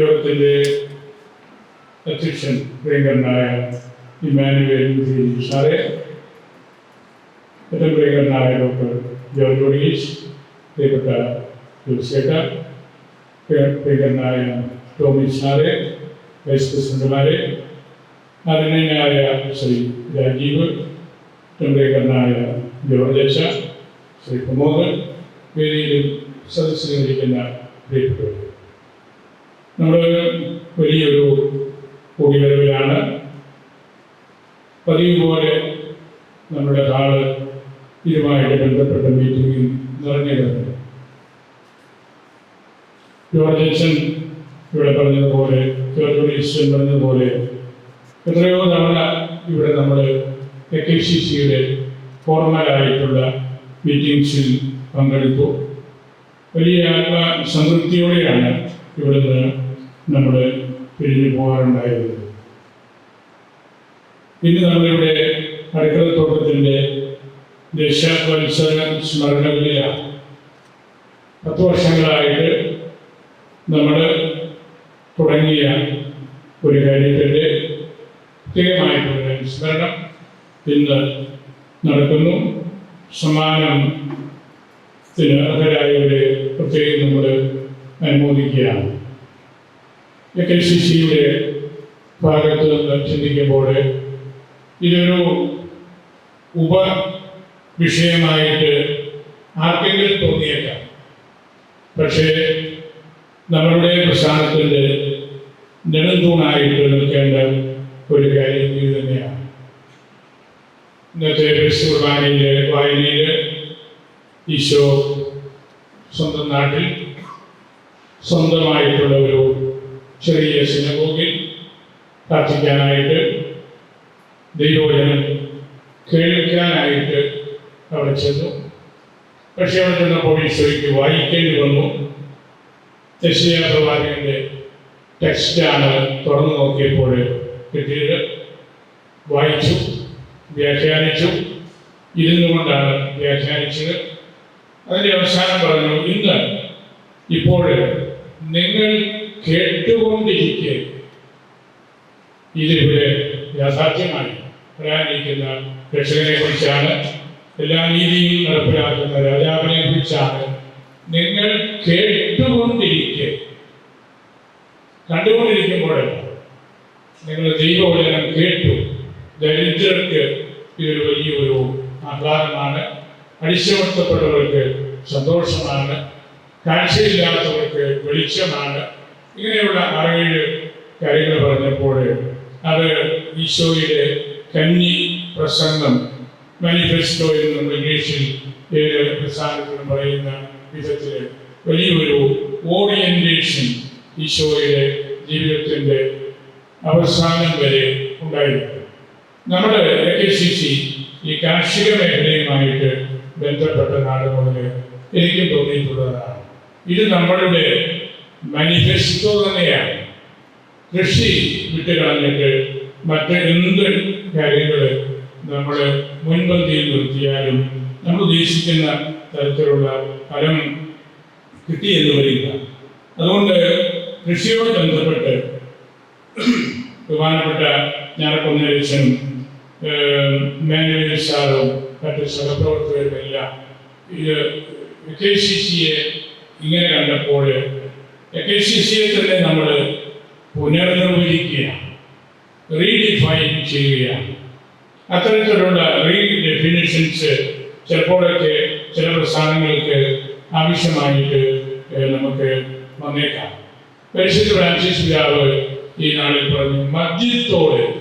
യോഗത്തിന്റെ അധ്യക്ഷൻ പ്രിയങ്കരനായ ഇമാനുവേൽ സാറെ ഏറ്റവും പ്രിയങ്കരനായ ഡോക്ടർ ജോർജ് ഒഡീസ് പ്രിയപ്പെട്ട ജോസേട്ട പ്രിയങ്കരനായ ടോമി സാറെ വൈസ് പ്രസിഡന്റുമാരെ ആദരണീയനായ ശ്രീ രാജീവ് പ്രിയങ്കരനായ ജോർജച്ച ശ്രീ പ്രമോദ് വേദിയിലും സദസ്സിലിരിക്കുന്ന പ്രിയപ്പെട്ടവർ. നമ്മൾ വലിയൊരു കൂടിവരവിലാണ് പതിവ് പോലെ നമ്മുടെ ഹാൾ ഇതുമായിട്ട് ബന്ധപ്പെട്ട മീറ്റിംഗിൽ നിറഞ്ഞിരുന്നത് ജോർജ് അച്ഛൻ ഇവിടെ പറഞ്ഞതുപോലെ ജോർജ് ഉണ്ണീശ്വരൻ പറഞ്ഞതുപോലെ എത്രയോ തവണ ഇവിടെ നമ്മൾ എ കെ സി സിയുടെ ഫോർമലായിട്ടുള്ള മീറ്റിംഗ്സിൽ പങ്കെടുത്തു. വലിയ ആത്മസംതൃപ്തിയോടെയാണ് ഇവിടുന്ന് നമ്മൾ പിരിഞ്ഞു പോകാറുണ്ടായിരുന്നത് ഇന്ന് നമ്മളിവിടെ അടുക്കളത്തോട്ടത്തിന്റെ ദേശാത്മത്സരം സ്മരണകളിലാണ് പത്ത് വർഷങ്ങളായിട്ട് നമ്മൾ തുടങ്ങിയ ഒരു കാര്യത്തിന്റെ പ്രത്യേകമായിട്ടുള്ള അനുസ്മരണം ഇന്ന് നടക്കുന്നു. സമ്മാനത്തിന് അർഹരായവരെ പ്രത്യേകം നമ്മൾ അനുമോദിക്കുകയാണ്. എ കെ സി സിയുടെ ഭാഗത്ത് നിന്ന് ചിന്തിക്കുമ്പോൾ ഇതൊരു ഉപ വിഷയമായിട്ട് ആർക്കെങ്കിലും തോന്നിയേക്കാം. പക്ഷേ നമ്മളുടെ പ്രസ്ഥാനത്തിന്റെ നെടുന്തൂണായിട്ട് നിൽക്കേണ്ട ഒരു കാര്യം ഇത് തന്നെയാണ്. ഇന്നത്തെ കുർബാനയിലെ വായനയിൽ ഈശോ സ്വന്തം നാട്ടിൽ സ്വന്തമായിട്ടുള്ള ഒരു ചെറിയ സിനഗോഗിൽ പ്രാർത്ഥിക്കാനായിട്ട് ദൈവവചനം കേൾക്കാനായിട്ട് അവിടെ ചെന്നു. പക്ഷെ അവിടെ ചെന്നപ്പോൾ ഈശോയ്ക്ക് വായിക്കേണ്ടി വന്നു. പ്രവാചകന്റെ ടെക്സ്റ്റാണ് തുറന്നു നോക്കിയപ്പോൾ കിട്ടിയത്. വായിച്ചു വ്യാഖ്യാനിച്ചു. ഇരുന്നു കൊണ്ടാണ് വ്യാഖ്യാനിച്ചത്? അതിന്റെ അവസാനം പറഞ്ഞു ഇന്ന് ഇപ്പോൾ നിങ്ങൾ കേട്ടുകൊണ്ടിരിക്കെ. ഇതിവിടെ യാഥാർത്ഥ്യമായി പറയാനിരിക്കുന്ന രക്ഷകനെ കുറിച്ചാണ് എല്ലാ രീതിയും നടപ്പിലാക്കുന്ന രാജാവിനെ കുറിച്ചാണ് നിങ്ങൾ കേട്ടുകൊണ്ടിരിക്കെ. കണ്ടുകൊണ്ടിരിക്കുമ്പോഴല്ല നിങ്ങൾ ദൈവവചനം കേട്ടു. ദരിദ്രർക്ക് ഇതൊരു വലിയൊരു ആഹ്ലാദമാണ്. അടിച്ചമർത്തപ്പെട്ടവർക്ക് സന്തോഷമാണ്. കാഴ്ചയില്ലാത്തവർക്ക് വെളിച്ചമാണ്. ഇങ്ങനെയുള്ള ആറേഴ് കാര്യങ്ങൾ പറഞ്ഞപ്പോൾ അത് ഈശോയുടെ കന്നി പ്രസംഗം മാനിഫെസ്റ്റോ എന്ന് നമ്മൾ ഇംഗ്ലീഷിൽ ഏത് പ്രസ്ഥാനത്തിലും പറയുന്ന വിധത്തിൽ വലിയൊരു ഓറിയന്റേഷൻ ഈശോയുടെ ജീവിതത്തിന്റെ അവസാനം വരെ ഉണ്ടായിരുന്നു. നമ്മുടെ എ കെ സി സി ഈ കാർഷിക മേഖലയുമായിട്ട് ബന്ധപ്പെട്ട നാട് മുതൽ എനിക്കും തോന്നിയിട്ടുള്ളതാണ്. ഇത് നമ്മളുടെ മാനിഫെസ്റ്റോ തന്നെയാണ്. കൃഷി വിട്ടുകളഞ്ഞിട്ട് മറ്റ് എന്ത് കാര്യങ്ങൾ നമ്മൾ മുൻപന്തിയിൽ നിർത്തിയാലും നമ്മൾ ഉദ്ദേശിക്കുന്ന തരത്തിലുള്ള ഫലം കിട്ടിയെന്ന് വരില്ല. അതുകൊണ്ട് കൃഷിയോട് ബന്ധപ്പെട്ട് ബഹുമാനപ്പെട്ട ഞാനൊക്കെ മാനുവൽ സാറും മറ്റ് സഹപ്രവർത്തകരുമെല്ലാം ഇത് കെ ഇങ്ങനെ കണ്ടപ്പോൾ കെ തന്നെ നമ്മൾ പുനർനിർവചിക്കുകയാണ്. റീഡിഫൈൻ ചെയ്യുകയാണ്. അത്തരത്തിലുള്ള റീഡെഫിനിഷൻസ് ചിലപ്പോഴൊക്കെ ചില പ്രസ്ഥാനങ്ങൾക്ക് ആവശ്യമായിട്ട് നമുക്ക് വന്നേക്കാം. പരിശുദ്ധ ഫ്രാൻസിസ് പിതാവ് ഈ നാളിൽ പറഞ്ഞു മദ്യത്തോട്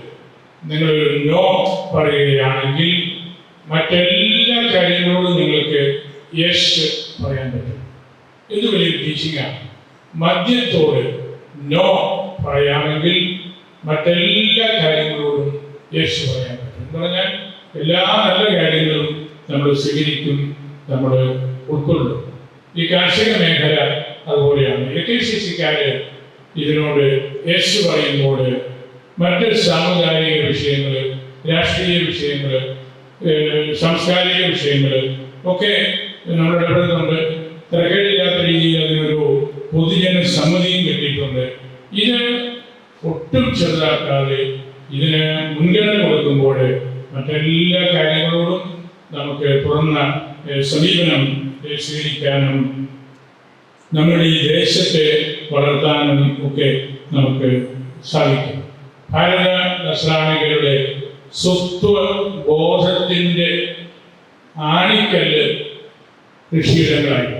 നിങ്ങൾ നോ പറയുകയാണെങ്കിൽ മറ്റെല്ലാ കാര്യങ്ങളോടും നിങ്ങൾക്ക് യെസ് പറയാൻ പറ്റും. ഇത് വലിയൊരു ടീച്ചിങ്ങാണ് മദ്യത്തോട് നോ പറയാമെങ്കിൽ മറ്റെല്ലാ കാര്യങ്ങളോടും യേശു പറയാൻ പറ്റും. എന്ന് പറഞ്ഞാൽ എല്ലാ നല്ല കാര്യങ്ങളും നമ്മൾ സ്വീകരിക്കും നമ്മൾ ഉൾക്കൊള്ളും. ഈ കാർഷിക മേഖല അതുപോലെയാണ്. ഇതിനോട് യേശു പറയുമ്പോൾ മറ്റ് സാമുദായിക വിഷയങ്ങൾ രാഷ്ട്രീയ വിഷയങ്ങൾ സാംസ്കാരിക വിഷയങ്ങൾ ഒക്കെ നമ്മൾ ഇടപെടുന്നുണ്ട് തിരക്കേടില്ലാത്ത രീതിയിൽ അതിനൊരു പൊതുജന സമ്മതിയും കിട്ടിയിട്ടുണ്ട്. ഇത് ഒട്ടും ചെറുതാക്കാതെ ഇതിന് മുൻഗണന കൊടുക്കുമ്പോൾ മറ്റെല്ലാ കാര്യങ്ങളോടും നമുക്ക് തുറന്ന സമീപനം സ്വീകരിക്കാനും നമ്മുടെ ഈ ദേശത്തെ വളർത്താനും ഒക്കെ നമുക്ക് സാധിക്കും. ഭാരത നസ്രാണികളുടെ സ്വത്വ ബോധത്തിന്റെ ആണിക്കല്ല് കൃഷിയിടങ്ങളായി.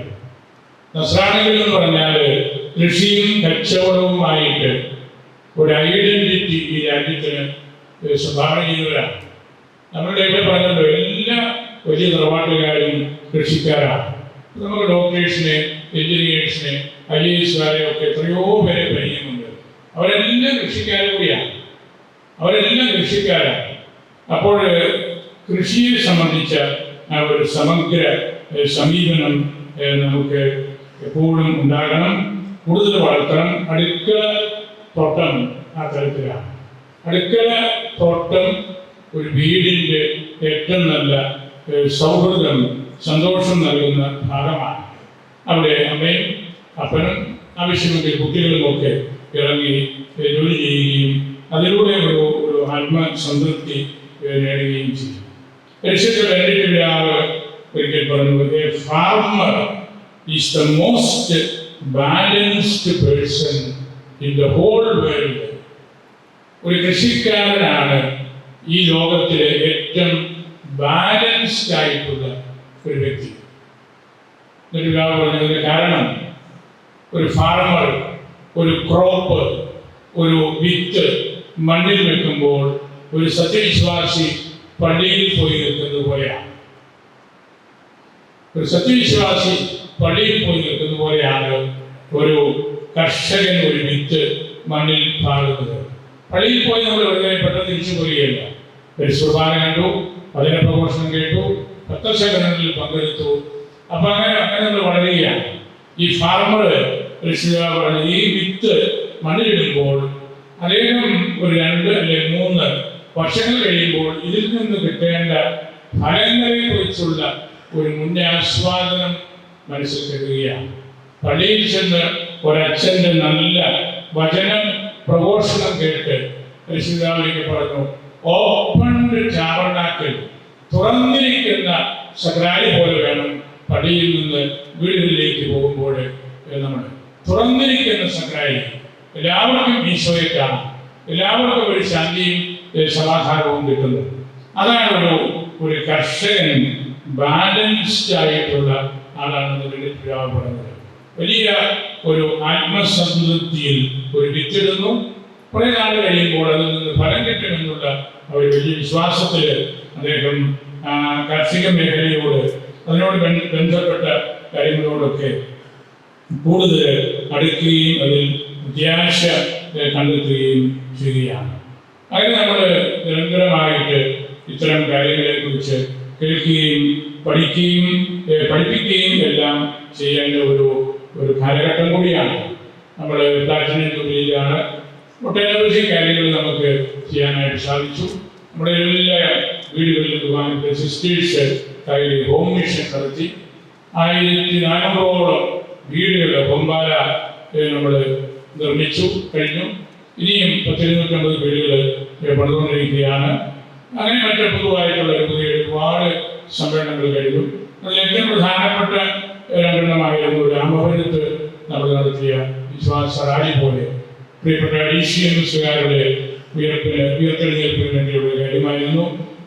നസ്രാണികൾ എന്ന് പറഞ്ഞാൽ കൃഷിയും കച്ചവടവുമായിട്ട് ഒരു ഐഡന്റിറ്റി ഈ രാജ്യത്തിന് സംഭാവന ചെയ്യുന്നവരാണ്. നമ്മളുടെ ഇവിടെ പറഞ്ഞല്ലോ എല്ലാ വലിയ തറവാട്ടുകാരും കൃഷിക്കാരാണ്. നമുക്ക് ഡോക്ടേഴ്സിനെ എഞ്ചിനീയേഴ്സിനെ ഐ എസുകാരെ ഒക്കെ എത്രയോ പേരെ പരിചയമുണ്ട്. അവരെല്ലാം കൃഷിക്കാരെ കൂടിയാണ്. അവരെല്ലാം കൃഷിക്കാരാണ്. അപ്പോൾ കൃഷിയെ സംബന്ധിച്ച ഒരു സമഗ്ര സമീപനം നമുക്ക് എപ്പോഴും ഉണ്ടാകണം കൂടുതൽ വളർത്തണം. അടുക്കള തോട്ടം ആ തരത്തിലാണ്. അടുക്കള തോട്ടം ഒരു വീടിന്റെ ഏറ്റവും നല്ല സൗഹൃദം സന്തോഷം നൽകുന്ന ഭാഗമാണ്. അവിടെ അമ്മയും അപ്പനും ആവശ്യമെങ്കിൽ കുട്ടികളുമൊക്കെ ഇറങ്ങി ജോലി ചെയ്യുകയും അതിലൂടെ ഒരു ഒരു ആത്മസംതൃപ്തി നേടുകയും ചെയ്യും പരിശുദ്ധ എന്റെ ആൾ ഒരിക്കൽ പറഞ്ഞു farmer is the most balanced person in the whole world ഒരു കൃഷിക്കാരനാണ് ഈ ലോകത്തിലെ ഏറ്റവും ബാലൻസ്ഡ് ആയിട്ടുള്ള ഒരു വ്യക്തി. ഒരു പറഞ്ഞതിന് കാരണം ഒരു ഫാർമർ ഒരു ക്രോപ്പ് ഒരു വിത്ത് മണ്ണിൽ വെക്കുമ്പോൾ ഒരു സത്യവിശ്വാസി പള്ളിയിൽ പോയി നിൽക്കുന്നത് പോലെയാണ്. ഒരു സത്യവിശ്വാസി പള്ളിയിൽ പോയി നിൽക്കുന്ന പോലെയാണ് ഒരു കർഷകൻ ഒരു വിത്ത് മണ്ണിൽ പാടുന്നത്. പള്ളിയിൽ പോയി നമ്മൾ വെറുതെ പെട്ടെന്ന് തിരിച്ചു പോവുകയല്ല. ഒരു സുർബാന കണ്ടു അതിനെ പ്രഘോഷണം കേട്ടു ഭക്തശകലങ്ങളിൽ പങ്കെടുത്തു. അപ്പൊ അങ്ങനെ അങ്ങനെ നമ്മൾ വളരുകയാണ്. ഈ ഫാർമർ പറഞ്ഞു ഈ വിത്ത് മണ്ണിലിടുമ്പോൾ അദ്ദേഹം ഒരു രണ്ട് അല്ലെ മൂന്ന് വർഷങ്ങൾ കഴിയുമ്പോൾ ഇതിൽ നിന്ന് കിട്ടേണ്ട ഫലങ്ങളെ കുറിച്ചുള്ള ഒരു മുന്നാസ്വാദനം മനസ്സിൽ കരുതുകയാണ് പള്ളിയിൽ ചെന്ന് ഒരച്ഛന്റെ നല്ല വചനം പ്രഘോഷണം കേട്ട് പരിശുദ്ധാവിലേക്ക് പറഞ്ഞു ഓപ്പൺ ചാവണ്ണാക്കിൽ തുറന്നിരിക്കുന്ന സക്രാരി പോലെ വേണം പള്ളിയിൽ നിന്ന് വീടുകളിലേക്ക് പോകുമ്പോൾ നമ്മൾ തുറന്നിരിക്കുന്ന സക്രാരി എല്ലാവർക്കും ഈശോയെ കാണാം എല്ലാവർക്കും ഒരു ശാന്തിയും സമാധാനവും കിട്ടുന്നു. അതാണ് ഒരു ഒരു കർഷകൻ ബാലൻസ്ഡ് ആയിട്ടുള്ള ആളാണെന്ന് വേണ്ടി പിതാവ് പറഞ്ഞത് വലിയ ഒരു ആത്മസംതൃപ്തിയിൽ ഒരു വിത്തിടുന്നു കുറെ നാൾ കഴിയുമ്പോൾ അതിൽ നിന്ന് ഫലം കിട്ടുമെന്നുള്ള ഒരു വലിയ വിശ്വാസത്തിൽ അദ്ദേഹം കാർഷിക മേഖലയോട് അതിനോട് ബന്ധപ്പെട്ട കാര്യങ്ങളോടൊക്കെ കൂടുതൽ അടുക്കുകയും അതിൽ പ്രത്യാശ കണ്ടെത്തുകയും ചെയ്യുകയാണ്. അങ്ങനെ നമ്മൾ നിരന്തരമായിട്ട് ഇത്തരം കാര്യങ്ങളെ കുറിച്ച് കേൾക്കുകയും പഠിക്കുകയും പഠിപ്പിക്കുകയും എല്ലാം ചെയ്യേണ്ട ഒരു ഒരു കാലഘട്ടം കൂടിയാണ്. നമ്മൾ പ്ലാറ്റിനം ജൂബിലിയിലാണ് ഒട്ടനവധി കാര്യങ്ങൾ നമുക്ക് ചെയ്യാനായിട്ട് സാധിച്ചു. നമ്മുടെ എല്ലാ വീടുകളിലും ബഹുമാനത്തെ സിസ്റ്റേഴ്സ് കയ്യിൽ ഹോം മിഷൻ നടത്തി. ആയിരത്തി നാനൂറോളം വീടുകൾ ബൊമ്പാല നമ്മൾ നിർമ്മിച്ചു കഴിഞ്ഞു. ഇനിയും പത്തിരുന്നൂറ്റമ്പത് വീടുകൾ പണിതുകൊണ്ടിരിക്കുകയാണ്. അങ്ങനെ മറ്റ് പൊതുവായിട്ടുള്ള പുതിയ ഒരുപാട് സമ്മേളനങ്ങൾ കഴിഞ്ഞു. അതിൽ ഏറ്റവും പ്രധാനപ്പെട്ട രണ്ടെണ്ണമായിരുന്നു. രാമപുരത്ത് നമ്മൾ നടത്തിയ വിശ്വാസ റാലി പോലെ പ്രിയപ്പെട്ട ഡി സി എം എസുകാരുടെ ഉയർപ്പിന് ഉയർത്തെഴുന്നേൽപ്പിന് വേണ്ടിയുള്ള കാര്യമായിരുന്നു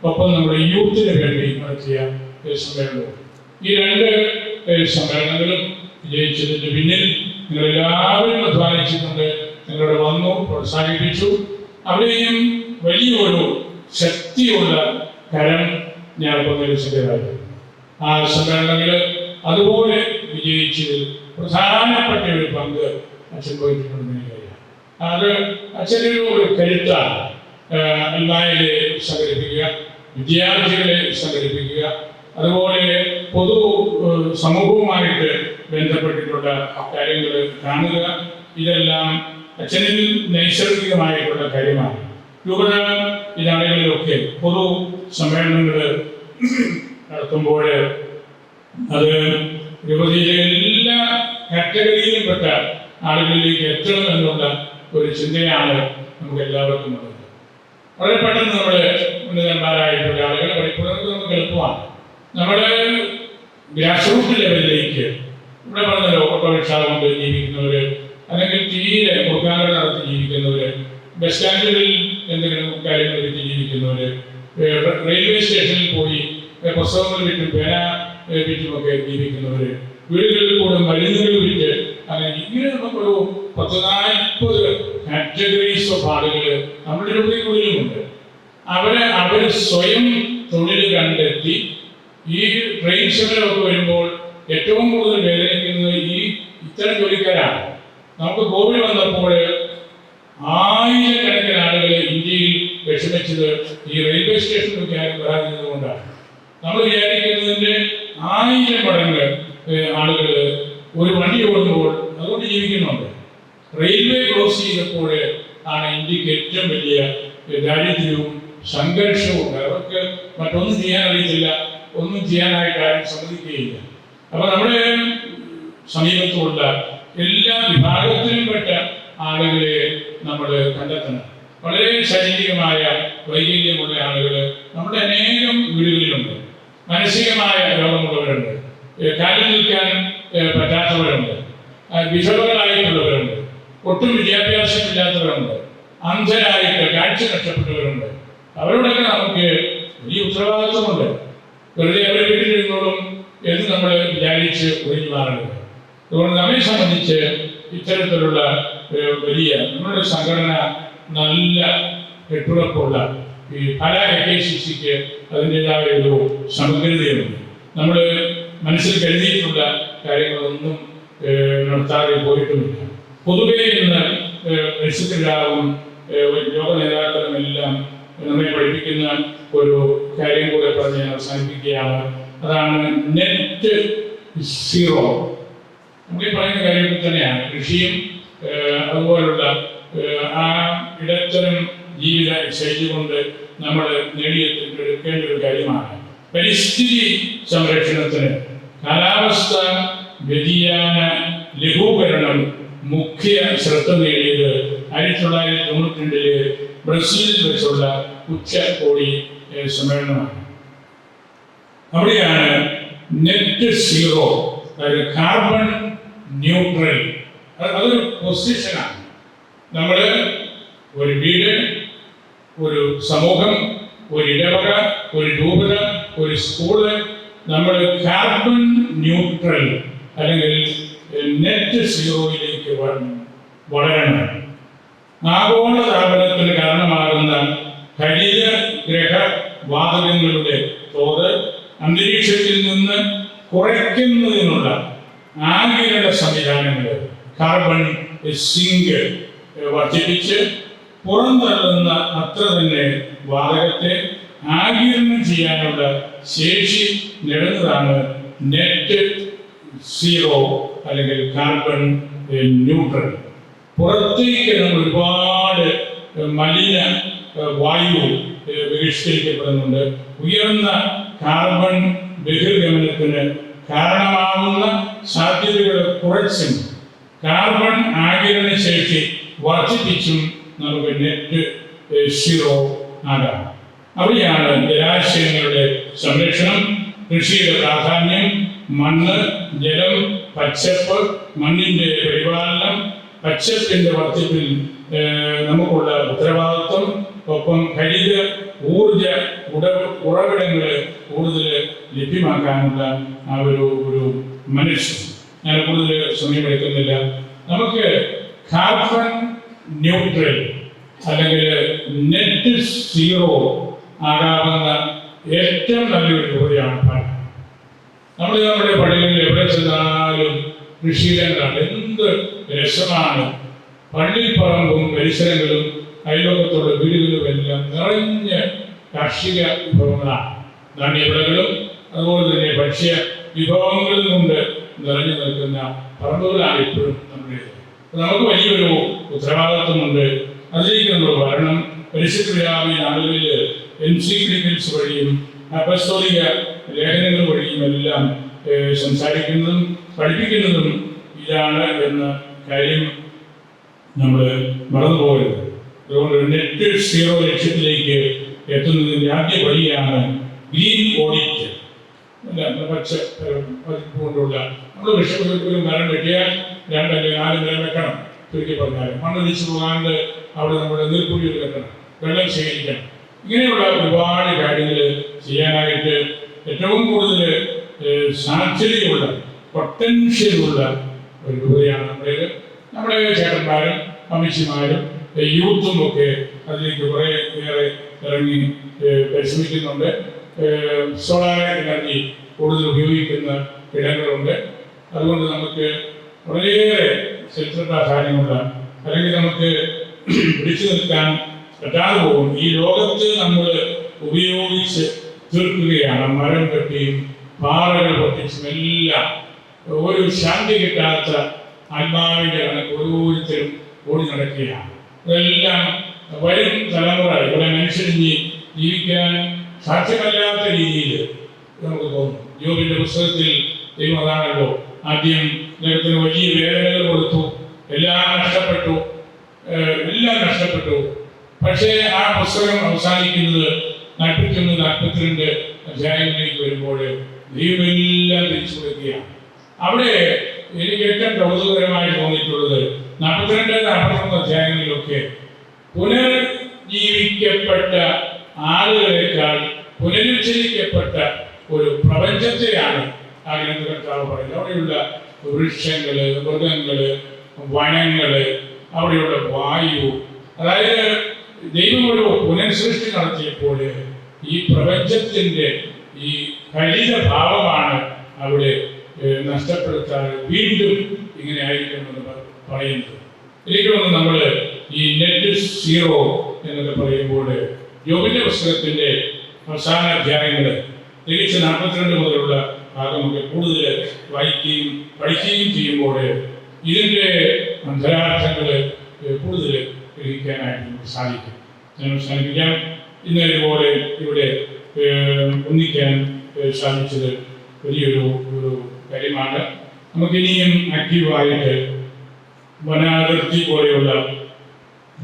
ഒപ്പം നമ്മുടെ യൂത്തിന് വേണ്ടി നടത്തിയ സമ്മേളനവും. ഈ രണ്ട് സമ്മേളനങ്ങളും വിജയിച്ചതിന്റെ പിന്നിൽ നിങ്ങളെല്ലാവരും അധ്വാനിച്ചിട്ടുണ്ട്. നിങ്ങളുടെ വന്നു പ്രോത്സാഹിപ്പിച്ചു. അവിടെയും വലിയൊരു ശക്തിയുള്ള കരം ഞാൻ പങ്കുവച്ചതായിരുന്നു ആ സമ്മേളനങ്ങൾ അതുപോലെ വിജയിച്ചതിൽ പ്രധാനപ്പെട്ട ഒരു പങ്ക് അച്ഛൻ എനിക്കറിയാം അത് അച്ഛനൊരു ഒരു കരുത്താണ്. ആഹ് അൽമായരെ സംഘടിപ്പിക്കുക വിദ്യാർത്ഥികളെ സംഘടിപ്പിക്കുക അതുപോലെ പൊതു സമൂഹവുമായിട്ട് ബന്ധപ്പെട്ടിട്ടുള്ള കാര്യങ്ങൾ കാണുക ഇതെല്ലാം അച്ഛനിൽ നൈസർഗികമായിട്ടുള്ള കാര്യമാണ്. ഇതാളുകളിലൊക്കെ പൊതു സമ്മേളനങ്ങൾ നടത്തുമ്പോൾ അത് യുവതിയിലെ എല്ലാ കാറ്റഗറിയിലും പെട്ട ആളുകളിലേക്ക് എത്തണം എന്നുള്ള ഒരു ചിന്തയാണ് നമുക്ക് എല്ലാവർക്കും ഉള്ളത്. വളരെ പെട്ടെന്ന് നമ്മൾ ഉന്നതന്മാരായിട്ടുള്ള ആളുകളെ പഠിക്കുന്നത് നമുക്ക് എളുപ്പമാണ്. നമ്മുടെ ഗ്രാസ് റൂട്ട് ലെവലിലേക്ക് ഇവിടെ പറഞ്ഞല്ലോ ഓട്ടോറിക്ഷ കൊണ്ട് ജീവിക്കുന്നവര് അല്ലെങ്കിൽ തീരെ മുഖാന്തരം നടത്തി ജീവിക്കുന്നവര് ബസ് സ്റ്റാൻഡുകളിൽ എന്തെങ്കിലും കാര്യങ്ങൾ വിറ്റ് റെയിൽവേ സ്റ്റേഷനിൽ പോയി പുസ്തകങ്ങൾ വിറ്റും പേന വിറ്റുമൊക്കെ ജീവിക്കുന്നവര് വീടുകളിൽ കൂടെ മരുന്നുകൾ വിറ്റ് അങ്ങനെ ഇങ്ങനെ നമ്മളൊരു പത്ത് നാൽപ്പത് കാറ്റഗറീസ് ഓഫ് ആളുകൾ നമ്മുടെ രൂപയിലുണ്ട് അവരെ അവർ സ്വയം തൊഴിൽ കണ്ടെത്തി ഈ ട്രെയിൻ സമരമൊക്കെ വരുമ്പോൾ ഏറ്റവും കൂടുതൽ വേദനിക്കുന്നത് ഈ ഇത്തരം ജോലിക്കാരാണ്. നമുക്ക് കോവിഡ് വന്നപ്പോൾ ആയിരക്കണക്കിന് ആളുകൾ ഇന്ത്യയിൽ വിഷമിച്ചത് ഈ റെയിൽവേ സ്റ്റേഷനിലൊക്കെ ആരും വരാതിരുന്നത് കൊണ്ടാണ്. നമ്മൾ വിചാരിക്കുന്നതിന്റെ ആയിരം മടങ്ങ് ആളുകൾ ഒരു വണ്ടി ഓടുമ്പോൾ അതുകൊണ്ട് ജീവിക്കുന്നുണ്ട്. റെയിൽവേ ക്രോസ് ചെയ്തപ്പോൾ ആണ് ഇന്ത്യയ്ക്ക് ഏറ്റവും വലിയ ദാരിദ്ര്യവും സംഘർഷവും അവർക്ക് മറ്റൊന്നും ചെയ്യാൻ അറിയത്തില്ല ഒന്നും ചെയ്യാനായിട്ട് ആരും സമ്മതിക്കുകയില്ല. അപ്പൊ നമ്മുടെ സമീപത്തുള്ള എല്ലാ വിഭാഗത്തിലും പെട്ട ആളുകളെ നമ്മൾ കണ്ടെത്തണം. വളരെ ശാരീരികമായ വൈകല്യമുള്ള ആളുകൾ നമ്മുടെ അനേകം വീടുകളിലുണ്ട്. മാനസികമായ രോഗമുള്ളവരുണ്ട്. കാലിൽ നിൽക്കാൻ പറ്റാത്തവരുണ്ട്. വിധവകളായിട്ടുള്ളവരുണ്ട്. ഒട്ടും വിദ്യാഭ്യാസമില്ലാത്തവരുണ്ട്. അന്ധരായിട്ട് കാഴ്ച നഷ്ടപ്പെട്ടവരുണ്ട്. അവരോടൊക്കെ നമുക്ക് വലിയ ഉത്തരവാദിത്വമുണ്ട്. വെറുതെ അവരെ വീട്ടിലിരുന്നോളും എന്ന് നമ്മൾ വിചാരിച്ച് ഒഴിഞ്ഞു മാറരുത് അതുകൊണ്ട് നമ്മെ സംബന്ധിച്ച് ഇത്തരത്തിലുള്ള വലിയ നമ്മുടെ സംഘടന നല്ല കെട്ടുറപ്പുള്ള ഈ പല എ കെ സി സിക്ക് അതിന്റെതായ ഒരു സമഗ്രതയുണ്ട്. നമ്മൾ മനസ്സിൽ കരുതിയിട്ടുള്ള കാര്യങ്ങളൊന്നും നടത്താതെ പോയിട്ടുമില്ല. പൊതുവേ ഇന്ന് മത്സ്യത്തിലാവും ലോക നേതാക്കളും എല്ലാം നമ്മെ പഠിപ്പിക്കുന്ന ഒരു കാര്യം കൂടെ പറഞ്ഞ് ഞാൻ അവസാനിപ്പിക്കുകയാണ്. അതാണ് നെറ്റ് സീറോ നമുക്ക് പറയുന്ന കാര്യത്തിൽ തന്നെയാണ് കൃഷിയും അതുപോലുള്ള ആ ഇടത്തരം ജീവിത ശൈലി കൊണ്ട് നമ്മൾ നേടിയെടുക്കേണ്ട ഒരു കാര്യമാണ്. പരിസ്ഥിതി സംരക്ഷണത്തിന് കാലാവസ്ഥ വ്യതിയാന ലഘൂകരണം മുഖ്യ ശ്രദ്ധ നേടിയത് ആയിരത്തി തൊള്ളായിരത്തി തൊണ്ണൂറ്റി രണ്ടിൽ ബ്രസീലിൽ വെച്ചുള്ള ഉച്ചകോടി സമ്മേളനമാണ്. അവിടെയാണ് നെറ്റ് സീറോ അതായത് കാർബൺ ന്യൂട്രൽ അതൊരു പൊസിഷനാണ് നമ്മൾ ഒരു വീട് ഒരു സമൂഹം ഒരു ഇടവക ഒരു രൂപത ഒരു സ്കൂൾ നമ്മൾ കാർബൺ ന്യൂട്രൽ അല്ലെങ്കിൽ നെറ്റ് സീറോയിലേക്ക് വളരണം. ആഗോള താപനത്തിന് കാരണമാകുന്ന ഹരിത ഗ്രഹ വാതകങ്ങളുടെ തോത് അന്തരീക്ഷത്തിൽ നിന്ന് കുറയ്ക്കുന്നതിനുള്ള ആഗിരണ സംവിധാനങ്ങൾ കാർബൺ സിങ്ക് വർദ്ധിപ്പിച്ച് പുറന്തള്ളുന്ന അത്ര തന്നെ വാതകത്തെ ആഗിരണം ചെയ്യാനുള്ള ശേഷി നേടുന്നതാണ് നെറ്റ് സീറോ അല്ലെങ്കിൽ കാർബൺ ന്യൂട്രൽ. പുറത്തേക്ക് നമ്മൾ ഒരുപാട് മലിന വായു ബഹിഷ്കരിക്കപ്പെടുന്നുണ്ട് ഉയർന്ന കാർബൺ ബഹിർഗമനത്തിന് കാരണമാകുന്ന സാധ്യതകളെ കുറച്ചും കാർബൺ ആകിരണ ശേഷി വർദ്ധിപ്പിച്ചും നമുക്ക് നെറ്റ് സീറോ ആകാം അവിടെയാണ് ജലാശയങ്ങളുടെ സംരക്ഷണം കൃഷിയുടെ പ്രാധാന്യം മണ്ണ് ജലം പച്ചപ്പ് മണ്ണിന്റെ പരിപാലനം. പച്ചപ്പിന്റെ വർദ്ധിപ്പിൽ നമുക്കുള്ള ഉത്തരവാദിത്വം. ഒപ്പം ഹരിത ഊർജ ഉട ഉറവിടങ്ങൾ കൂടുതൽ ലഭ്യമാക്കാനുള്ള ആ ഒരു ഒരു മനുഷ്യൻ ഞാൻ കൂടുതൽ സമയമെടുക്കുന്നില്ല നമുക്ക് കാർബൺ ന്യൂട്രൽ അല്ലെങ്കിൽ നെറ്റ് സീറോ ആകാവുന്ന ഏറ്റവും നല്ലൊരു ജോലിയാണ് പഠനം നമ്മൾ നമ്മുടെ പള്ളികളിൽ എവിടെ ചെന്നാലും കൃഷിയിടങ്ങളാണ്. എന്ത് രസമാണ്. പള്ളിപ്പറമ്പും പരിസരങ്ങളും അയൽവക്കത്തുള്ള വീടുകളും എല്ലാം നിറഞ്ഞ കാർഷിക വിഭവങ്ങളാണ്. ധാന്യവിളകളും അതുപോലെ തന്നെ ഭക്ഷ്യ വിഭവങ്ങളിൽ കൊണ്ട് നിറഞ്ഞു നിൽക്കുന്ന പറമ്പുകളാണ് ഇപ്പോഴും നമ്മുടെ നമുക്ക് വലിയൊരു ഉത്തരവാദിത്വമുണ്ട്. അതിലേക്ക് നമ്മൾ വരണം പരിശുദ്ധ വ്യാപി നാളുകളിൽ എൻസിക്ലിക്കൽസ് വഴിയും അപസ്തോലിക ലേഖനങ്ങൾ വഴിയും എല്ലാം സംസാരിക്കുന്നതും പഠിപ്പിക്കുന്നതും ഇതാണ് എന്ന കാര്യം നമ്മൾ മറന്നുപോകരുത്. അതുകൊണ്ട് നെറ്റ് സീറോ ലക്ഷ്യത്തിലേക്ക് എത്തുന്നതിന്റെ ആദ്യ വഴിയാണ് ഗ്രീൻ ഓഡിറ്റ്. അല്ല, പച്ച ഏഹ്, പതിപ്പ് കൊണ്ടുള്ള നമ്മൾ വിഷം ഒരു മരം വെട്ടിയാൽ രണ്ടല്ലേ നാല് മരം വെക്കണം ചുരുക്കി പറഞ്ഞാൽ മണ്ണൊലിച്ച് പോകാണ്ട് അവിടെ നമ്മുടെ നീർക്കുഴിയിൽ വെക്കണം വെള്ളം ശേഖരിക്കണം. ഇങ്ങനെയുള്ള ഒരുപാട് കാര്യങ്ങൾ ചെയ്യാനായിട്ട് ഏറ്റവും കൂടുതൽ സാധ്യതയുള്ള പൊട്ടൻഷ്യലുള്ള ഒരു രൂപയാണ് നമ്മുടേത്. നമ്മുടെ ചേട്ടന്മാരും അമ്മച്ചിമാരും യൂത്തും ഒക്കെ അതിലേക്ക് കുറേ ഏറെ ഇറങ്ങി പരിശ്രമിക്കുന്നുണ്ട്. സോളാർ എനർജി കൂടുതൽ ഉപയോഗിക്കുന്ന ഇടങ്ങളുണ്ട്. അതുകൊണ്ട് നമുക്ക് വളരെയേറെ ചരിത്രപ്രാധാന്യമുള്ള അല്ലെങ്കിൽ നമുക്ക് പിടിച്ചു നിൽക്കാൻ പറ്റാതെ പോകും. ഈ ലോകത്ത് നമ്മൾ ഉപയോഗിച്ച് തീർക്കുകയാണ്. മരം കെട്ടിയും പാറകൾ പൊട്ടിച്ചും എല്ലാം. ഒരു ശാന്തി കിട്ടാത്ത ആത്മാവിന്റെ കണക്ക് ഓരോരുത്തരും ഓടി നടക്കുകയാണ്. ഇതെല്ലാം വരും തലമുറ. ഇവിടെ മനുഷ്യരിഞ്ഞ് ജീവിക്കാൻ സാധ്യമല്ലാത്ത രീതിയിൽ നമുക്ക് തോന്നും. യോബിന്റെ പുസ്തകത്തിൽ ദൈവം അതാണല്ലോ ആദ്യം അദ്ദേഹത്തിന് വലിയ വേദനകൾ കൊടുത്തു എല്ലാം നഷ്ടപ്പെട്ടു എല്ലാം നഷ്ടപ്പെട്ടു. പക്ഷേ ആ പുസ്തകം അവസാനിക്കുന്നത് നാൽപ്പത്തിയൊന്ന് നാൽപ്പത്തിരണ്ട് അധ്യായങ്ങളിലേക്ക് വരുമ്പോൾ ദൈവമെല്ലാം തിരിച്ചു കൊടുക്കുകയാണ്. അവിടെ എനിക്ക് ഏറ്റവും കൗതുകകരമായി തോന്നിയിട്ടുള്ളത് നാൽപ്പത്തിരണ്ട് നാൽപ്പത്തൊന്ന് അധ്യായങ്ങളിലൊക്കെ പുനർജീവിക്കപ്പെട്ട ആളുകളെക്കാൾ പുനരുച്ചരിക്കപ്പെട്ട ഒരു പ്രപഞ്ചത്തെയാണ് ആ ഗ്രന്ഥകർത്താവ് പറയുന്നത്. അവിടെയുള്ള വൃക്ഷങ്ങൾ മൃഗങ്ങൾ വനങ്ങൾ അവിടെയുള്ള വായു. അതായത് ദൈവം ഒരു പുനഃസൃഷ്ടി നടത്തിയപ്പോൾ ഈ പ്രപഞ്ചത്തിന്റെ ഈ ഹരിത ഭാവമാണ് അവിടെ നഷ്ടപ്പെടുത്താൻ വീണ്ടും ഇങ്ങനെ ആയിരിക്കണമെന്ന് പറയുന്നത്. തോന്നുന്നു നമ്മൾ ഈ നെറ്റ് സീറോ എന്നൊക്കെ പറയുമ്പോൾ യോബിന്റെ പുസ്തകത്തിന്റെ അവസാന അധ്യായങ്ങൾ തികച്ച് നാൽപ്പത്തിരണ്ട് മുതലുള്ള ഭാഗമൊക്കെ കൂടുതൽ വായിക്കുകയും പഠിക്കുകയും ചെയ്യുമ്പോൾ ഇതിന്റെ അന്തരാർത്ഥങ്ങൾ കൂടുതൽ ഗ്രഹിക്കാനായിട്ട് നമുക്ക് സാധിക്കും. ഞാൻ അവസാനിപ്പിക്കാം. ഇന്ന് ഇതുപോലെ ഇവിടെ ഒന്നിക്കാൻ സാധിച്ചത് വലിയൊരു ഒരു കാര്യമാണ്. നമുക്കിനിയും ആക്റ്റീവായിട്ട് വനാതിർത്തി പോലെയുള്ള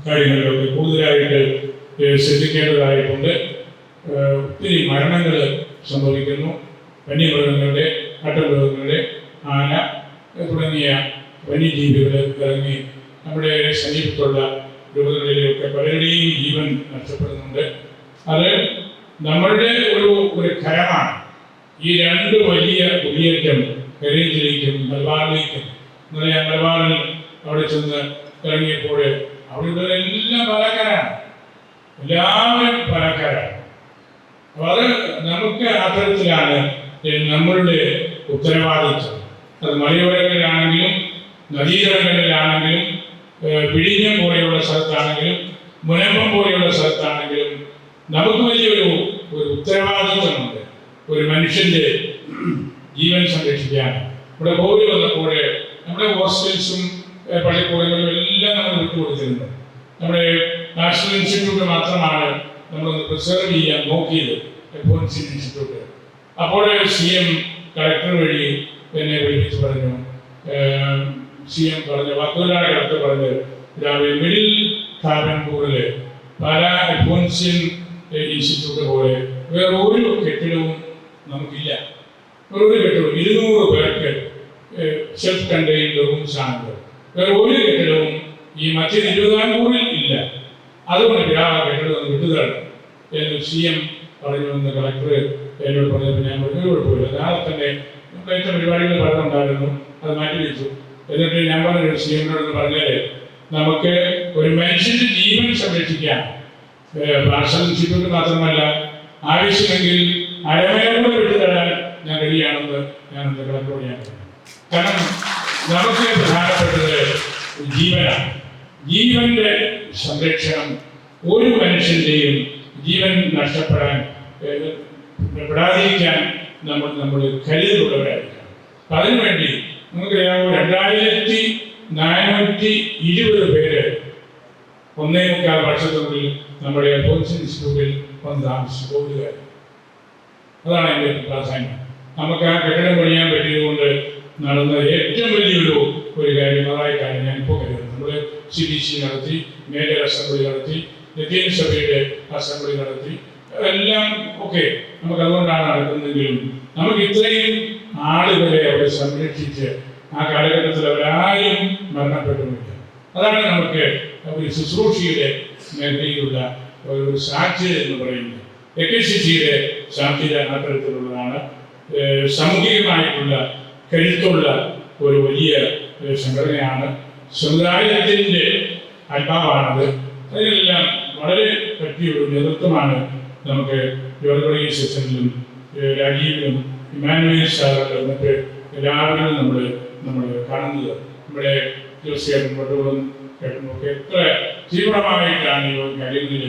കാര്യങ്ങളിലൊക്കെ കൂടുതലായിട്ട് ശ്രദ്ധിക്കേണ്ടതായിട്ടുണ്ട്. ഒത്തിരി മരണങ്ങൾ സംഭവിക്കുന്നു. വന്യമൃഗങ്ങളുടെ കാട്ടുമൃഗങ്ങളുടെ ആന തുടങ്ങിയ വന്യജീവികൾ ഇറങ്ങി നമ്മുടെ സമീപത്തുള്ള രൂപങ്ങളിലൊക്കെ പലരുടെയും ജീവൻ നഷ്ടപ്പെടുന്നുണ്ട്. അത് നമ്മളുടെ ഒരു ഒരു കരമാണ് ഈ രണ്ട് വലിയ കുടിയേറ്റം കരീതിലേക്കും മലബാറിലേക്കും ഞാൻ മലബാറിൽ അവിടെ ചെന്ന് ഇറങ്ങിയപ്പോൾ അവിടെ എല്ലാം പാലക്കാരാണ്. എല്ലാവരും പാലക്കാരാണ് അപ്പൊ അത് നമുക്ക് അത്തരത്തിലാണ് നമ്മളുടെ ഉത്തരവാദിത്വം. അത് മലയോരങ്ങളിലാണെങ്കിലും നദീതടങ്ങളിലാണെങ്കിലും വിഴിഞ്ഞം പോലെയുള്ള സ്ഥലത്താണെങ്കിലും മുനമ്പം പോലെയുള്ള സ്ഥലത്താണെങ്കിലും നമുക്ക് വലിയൊരു ഒരു ഉത്തരവാദിത്വമുണ്ട്. ഒരു മനുഷ്യന്റെ ജീവൻ സംരക്ഷിക്കാൻ. ഇവിടെ കോവിഡ് വന്നപ്പോൾ നമ്മുടെ ഹോസ്റ്റൽസും ഏഹ് പള്ളിക്കൂടങ്ങളും എല്ലാം നമ്മൾ വിട്ടുകൊടുത്തിരുന്നു നമ്മുടെ നാഷണൽ ഇൻസ്റ്റിറ്റ്യൂട്ട് മാത്രമാണ് നമ്മളൊന്ന് പ്രിസർവ് ചെയ്യാൻ നോക്കിയത്. എപ്പോൺസി ഇൻസ്റ്റിറ്റ്യൂട്ട് അപ്പോൾ സി എം കളക്ടർ വഴി എന്നെ വിളിപ്പിച്ച് പറഞ്ഞു. സി എം പറഞ്ഞു വാക്കുകളാണ് കളക്ടർ പറഞ്ഞത് രാവിലെ മിഡിൽ ഖാബൻപൂരിൽ പല എപ്പോൺസിയൻ ഇൻസ്റ്റിറ്റ്യൂട്ട് പോലെ വേറെ ഒരു കെട്ടിടവും നമുക്കില്ല. ഒരു കെട്ടിടവും ഇരുന്നൂറ് പേർക്ക് സെൽഫ് കണ്ടെയ്ൻഡ് റൂംസ് ആണല്ലോ വേറെ ഒരു കെട്ടിടവും ഈ മറ്റേ തിരുവിതാംകൂറിൽ ഇല്ല. അതുകൊണ്ട് ആ കെട്ടിടം വിട്ടുതരണം എന്ന് സി എം പറഞ്ഞു എന്ന് കളക്ടർ എന്നോട് പറഞ്ഞപ്പോൾ ഞാൻ ഒരു കുഴപ്പമില്ല. നാളെ തന്നെ കഴിച്ച പരിപാടികൾ പറഞ്ഞുണ്ടായിരുന്നു അത് മാറ്റി വെച്ചു. എന്നിട്ട് ഞാൻ പറഞ്ഞു സി എമ്മിനോട് പറഞ്ഞാൽ നമുക്ക് ഒരു മനുഷ്യന്റെ ജീവൻ സംരക്ഷിക്കാം. പാർഷൽഷിപ്പിന് മാത്രമല്ല ആവശ്യമെങ്കിൽ അരമയോട് വിട്ടുതരാൻ ഞാൻ റെഡിയാണെന്ന് ഞാൻ എന്റെ കളക്ടറോട് ഞാൻ കാരണം നമുക്ക് പ്രധാനപ്പെട്ടത് ജീവനാണ്. ജീവന്റെ സംരക്ഷണം ഒരു മനുഷ്യന്റെയും ജീവൻ നഷ്ടപ്പെടാൻ പെടാതിരിക്കാൻ നമ്മൾ നമ്മൾ കരുതലുള്ളവരായിരിക്കണം. അതിനുവേണ്ടി നമുക്കറിയാമോ രണ്ടായിരത്തി നാനൂറ്റി ഇരുപത് പേര് ഒന്നേ മുക്കാൽ വർഷത്തിനുള്ളിൽ നമ്മുടെ പോലീസ് ഇൻസ്റ്റിറ്റ്യൂട്ടിൽ വന്ന് താമസിച്ചു. പോകുക അതാണ് എന്റെ പ്രാധാന്യം. നമുക്ക് ആ കെട്ടിടം പണിയാൻ പറ്റിയതുകൊണ്ട് നടന്ന ഏറ്റവും വലിയൊരു ഒരു കാര്യം അതായിട്ടാണ് ഞാൻ ഇപ്പോൾ കരുതുന്നത്. നമ്മൾ സി ഡി സി നടത്തി മേജർ അസംബ്ലി നടത്തി ലത്തീൻ സഭയുടെ അസംബ്ലി നടത്തി. എല്ലാം ഒക്കെ നമുക്ക് അതുകൊണ്ടാണ് നടക്കുന്നതെങ്കിലും നമുക്ക് ഇത്രയും ആളുകളെ അവിടെ സംരക്ഷിച്ച് ആ കാലഘട്ടത്തിൽ അവരാരും മരണപ്പെട്ടുമില്ല അതാണ് നമുക്ക് ഒരു ശുശ്രൂഷയുടെ മേഖലയിലുള്ള ഒരു സാക്ഷ്യത എന്ന് പറയുന്നത്. എക്കസിസിയുടെ സാക്ഷ്യത അത്തരത്തിലുള്ളതാണ്. സാമൂഹികമായിട്ടുള്ള കരുത്തുള്ള ഒരു വലിയ സംഘടനയാണ്. സമുദായത്തിന്റെ ആത്മാവാണത് അതിനെല്ലാം വളരെ ഒരു നേതൃത്വമാണ് നമുക്ക് ജോർഗി സെക്ഷനിലും രാജീവിലും ഇമാനുവേൽ ശാലകളിലും മറ്റ് എല്ലാവരിലും നമ്മൾ നമ്മൾ കാണുന്നത്. നമ്മുടെ തീർച്ചയായിട്ടും പട്ടുകളും കേട്ടുമൊക്കെ എത്ര തീവ്രമായിട്ടാണ് ഈ കാര്യങ്ങളിൽ